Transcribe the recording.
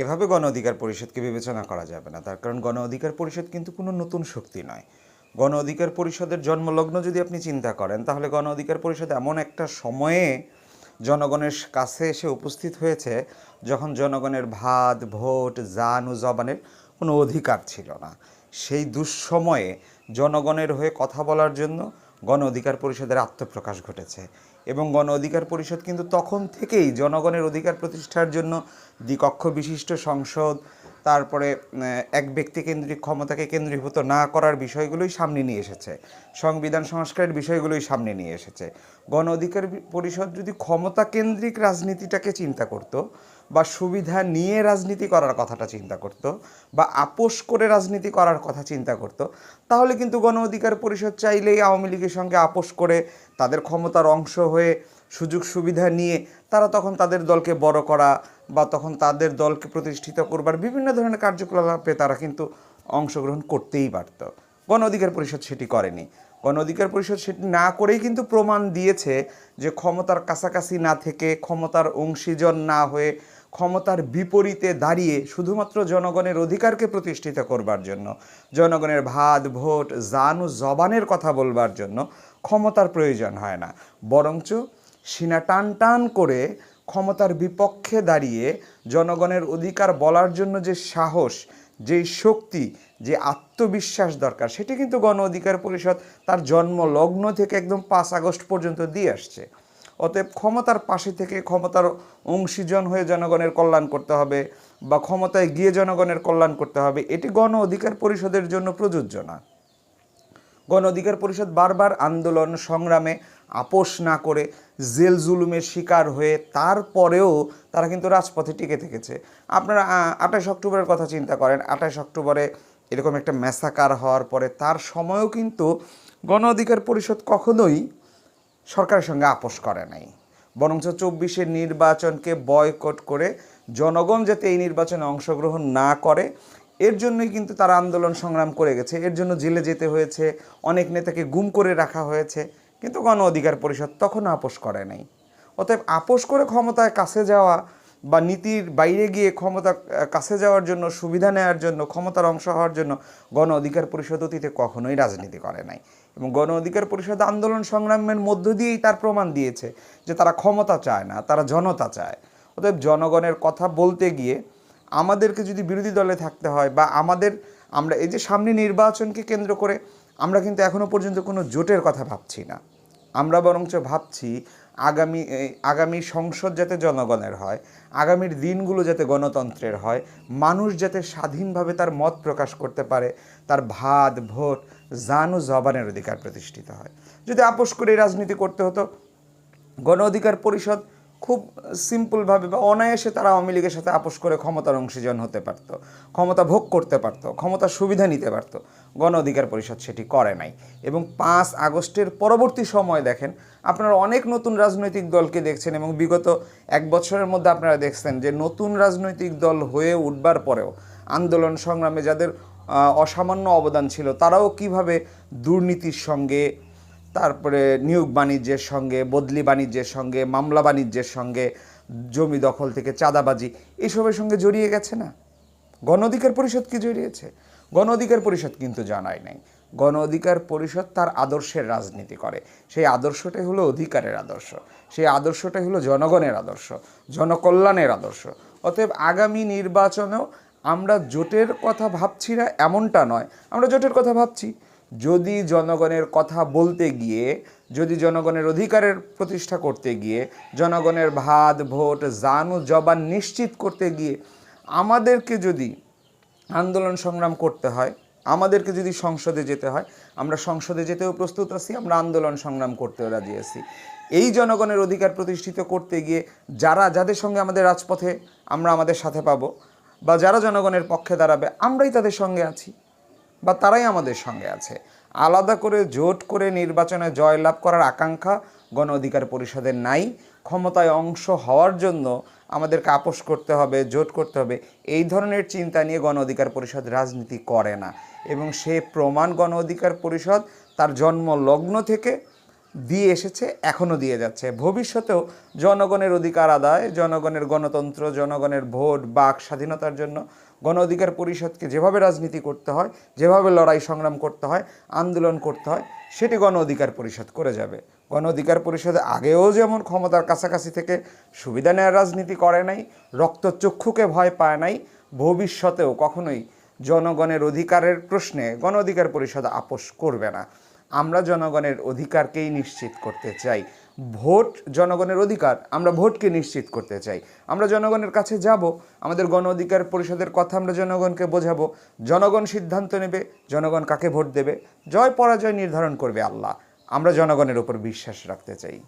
এভাবে গণ অধিকার পরিষদকে বিবেচনা করা যাবে না। তার কারণ গণ অধিকার পরিষদ কিন্তু কোনো নতুন শক্তি নয়। গণ অধিকার পরিষদের জন্মলগ্ন যদি আপনি চিন্তা করেন, তাহলে গণ অধিকার পরিষদ এমন একটা সময়ে জনগণের কাছে এসে উপস্থিত হয়েছে যখন জনগণের ভাত, ভোট, জান ও জবানের কোনো অধিকার ছিল না। সেই দুঃসময়ে জনগণের হয়ে কথা বলার জন্য গণ অধিকার পরিষদের আত্মপ্রকাশ ঘটেছে এবং গণ অধিকার পরিষদ কিন্তু তখন থেকেই জনগণের অধিকার প্রতিষ্ঠার জন্য দ্বিকক্ষ বিশিষ্ট সংসদ, তারপরে এক ব্যক্তি কেন্দ্রিক ক্ষমতাকে কেন্দ্রীভূত না করার বিষয়গুলোই সামনে নিয়ে এসেছে। সংবিধান সংস্কারের বিষয়গুলোই সামনে নিয়ে এসেছে। গণ অধিকার পরিষদ যদি ক্ষমতা কেন্দ্রিক রাজনীতিটাকে চিন্তা করত বা সুবিধা নিয়ে রাজনীতি করার কথাটা চিন্তা করত বা আপোষ করে রাজনীতি করার কথা চিন্তা করত, তাহলে কিন্তু গণ অধিকার পরিষদ চাইলেই আওয়ামী লীগের সঙ্গে আপোষ করে তাদের ক্ষমতার অংশ হয়ে সুযোগ সুবিধা নিয়ে তারা তখন তাদের দলকে বড় করা বা তখন তাদের দলকে প্রতিষ্ঠিত করবার বিভিন্ন ধরনের কার্যকলাপে তারা কিন্তু অংশগ্রহণ করতেই পারত। গণ অধিকার পরিষদ সেটি করেনি। গণ অধিকার পরিষদ সেটি না করেই কিন্তু প্রমাণ দিয়েছে যে ক্ষমতার কাছাকাছি না থেকে ক্ষমতার অংশীজন না হয়ে ক্ষমতার বিপরীতে দাঁড়িয়ে শুধুমাত্র জনগণের অধিকারকে প্রতিষ্ঠিত করবার জন্য, জনগণের ভাত, ভোট, জান জবানের কথা বলবার জন্য ক্ষমতার প্রয়োজন হয় না। বরঞ্চ সিনা টান টান করে ক্ষমতার বিপক্ষে দাঁড়িয়ে জনগণের অধিকার বলার জন্য যে সাহস, যে শক্তি, যে আত্মবিশ্বাস দরকার, সেটি কিন্তু গণ অধিকার পরিষদ তার জন্ম লগ্ন থেকে একদম পাঁচ আগস্ট পর্যন্ত দিয়ে আসছে। অতএব ক্ষমতার পাশে থেকে ক্ষমতার অংশীজন হয়ে জনগণের কল্যাণ করতে হবে বা ক্ষমতায় গিয়ে জনগণের কল্যাণ করতে হবে, এটি গণ অধিকার পরিষদের জন্য প্রযোজ্য না। গণ অধিকার পরিষদ বারবার আন্দোলন, সংগ্রামে আপোষ না করে জেল জুলুমের শিকার হয়ে তারপরেও তারা কিন্তু রাজপথে টিকে থেকেছে। আপনারা আঠাশ অক্টোবরের কথা চিন্তা করেন, আঠাশ অক্টোবরে এরকম একটা ম্যাসাকার হওয়ার পরে তার সময়ও কিন্তু গণ অধিকার পরিষদ কখনোই সরকারের সঙ্গে আপোষ করে নাই। বরঞ্চ চব্বিশের নির্বাচনকে বয়কট করে জনগণ যাতে এই নির্বাচনে অংশগ্রহণ না করে, এর জন্যই কিন্তু তারা আন্দোলন সংগ্রাম করে গেছে। এর জন্য জেলে যেতে হয়েছে, অনেক নেতাকে গুম করে রাখা হয়েছে, কিন্তু গণ অধিকার পরিষদ তখন আপোষ করে নাই। অতএব আপোষ করে ক্ষমতায় কাছে যাওয়া বা নীতির বাইরে গিয়ে ক্ষমতা কাছে যাওয়ার জন্য, সুবিধা নেওয়ার জন্য, ক্ষমতার অংশ হওয়ার জন্য গণ অধিকার পরিষদ অতীতে কখনোই রাজনীতি করে নাই। এবং গণ অধিকার পরিষদ আন্দোলন সংগ্রামের মধ্য দিয়েই তার প্রমাণ দিয়েছে যে তারা ক্ষমতা চায় না, তারা জনতা চায়। অতএব জনগণের কথা বলতে গিয়ে আমাদেরকে যদি বিরোধী দলে থাকতে হয় বা আমাদের, আমরা এই যে সামনে নির্বাচনকে কেন্দ্র করে আমরা কিন্তু এখনও পর্যন্ত কোনো জোটের কথা ভাবছি না। আমরা বরঞ্চ ভাবছি আগামী আগামী সংসদ যাতে জনগণের হয়, আগামীর দিনগুলো যাতে গণতন্ত্রের হয়, মানুষ যাতে স্বাধীনভাবে তার মত প্রকাশ করতে পারে, তার ভাত, ভোট, জান ও জবানের অধিকার প্রতিষ্ঠিত হয়। যদি আপোষ করে রাজনীতি করতে হতো, গণ অধিকার পরিষদ খুব সিম্পলভাবে বা অনায়াসে তারা আওয়ামী লীগের সাথে আপোষ করে ক্ষমতার অংশীজন হতে পারত, ক্ষমতা ভোগ করতে পারত, ক্ষমতার সুবিধা নিতে পারত। গণ অধিকার পরিষদ সেটি করে নাই। এবং পাঁচ আগস্টের পরবর্তী সময় দেখেন, আপনারা অনেক নতুন রাজনৈতিক দলকে দেখছেন এবং বিগত এক বছরের মধ্যে আপনারা দেখছেন যে নতুন রাজনৈতিক দল হয়ে উঠবার পরেও আন্দোলন সংগ্রামে যাদের অসামান্য অবদান ছিল, তারাও কীভাবে দুর্নীতির সঙ্গে তারপরে নিয়োগ বাণিজ্যের সঙ্গে, বদলি বাণিজ্যের সঙ্গে, মামলা বাণিজ্যের সঙ্গে, জমি দখল থেকে চাঁদাবাজি, এসবের সঙ্গে জড়িয়ে গেছে না? গণ অধিকার পরিষদ কি জড়িয়েছে? গণ অধিকার পরিষদ কিন্তু জানায় নাই। গণ অধিকার পরিষদ তার আদর্শের রাজনীতি করে। সেই আদর্শটাই হলো অধিকারের আদর্শ। সেই আদর্শটাই হলো জনগণের আদর্শ, জনকল্যাণের আদর্শ। অতএব আগামী নির্বাচনেও আমরা জোটের কথা ভাবছি না, এমনটা নয়। আমরা জোটের কথা ভাবছি। যদি জনগণের কথা বলতে গিয়ে, যদি জনগণের অধিকারের প্রতিষ্ঠা করতে গিয়ে, জনগণের ভাত, ভোট, জান, জবান নিশ্চিত করতে গিয়ে আমাদেরকে যদি আন্দোলন সংগ্রাম করতে হয়, আমাদেরকে যদি সংসদে যেতে হয়, আমরা সংসদে যেতেও প্রস্তুত আছি, আমরা আন্দোলন সংগ্রাম করতেও রাজি আছি। এই জনগণের অধিকার প্রতিষ্ঠিত করতে গিয়ে যারা, যাদের সঙ্গে আমাদের রাজপথে আমরা আমাদের সাথে পাবো বা যারা জনগণের পক্ষে দাঁড়াবে, আমরাই তাদের সঙ্গে আছি। বা তারাই আমাদের সঙ্গে আছে। আলাদা করে জোট করে নির্বাচনে জয়লাভ করার আকাঙ্ক্ষা গণ অধিকার পরিষদের নাই। ক্ষমতায় অংশ হওয়ার জন্য আমাদেরকে আপোষ করতে হবে, জোট করতে হবে। এই ধরনের চিন্তা নিয়ে গণ অধিকার পরিষদ রাজনীতি করে না। এবং সে প্রমাণ গণ অধিকার পরিষদ তার জন্ম লগ্ন থেকে দিয়ে এসেছে, এখনও দিয়ে যাচ্ছে। ভবিষ্যতেও জনগণের অধিকার আদায়, জনগণের গণতন্ত্র, জনগণের ভোট, বাক, স্বাধীনতার জন্য গণ অধিকার পরিষদকে যেভাবে রাজনীতি করতে হয়, যেভাবে লড়াই সংগ্রাম করতে হয়, আন্দোলন করতে হয়, সেটি গণ অধিকার পরিষদ করে যাবে। গণ অধিকার পরিষদ আগেও যেমন ক্ষমতার কাছাকাছি থেকে সুবিধা নেওয়ার রাজনীতি করে নাই রক্তচক্ষুকে ভয় পায় নাই, ভবিষ্যতেও কখনোই জনগণের অধিকারের প্রশ্নে গণ অধিকার পরিষদ আপোষ করবে না। আমরা জনগণের অধিকারকেই নিশ্চিত করতে চাই। ভোট জনগণের অধিকার, আমরা ভোটকে নিশ্চিত করতে চাই। আমরা জনগণের কাছে যাব, আমাদের গণ অধিকার পরিষদের কথা আমরা জনগণকে বোঝাবো। জনগণ সিদ্ধান্ত নেবে, জনগণ কাকে ভোট দেবে। জয় পরাজয় নির্ধারণ করবে আল্লাহ। আমরা জনগণের ওপর বিশ্বাস রাখতে চাই।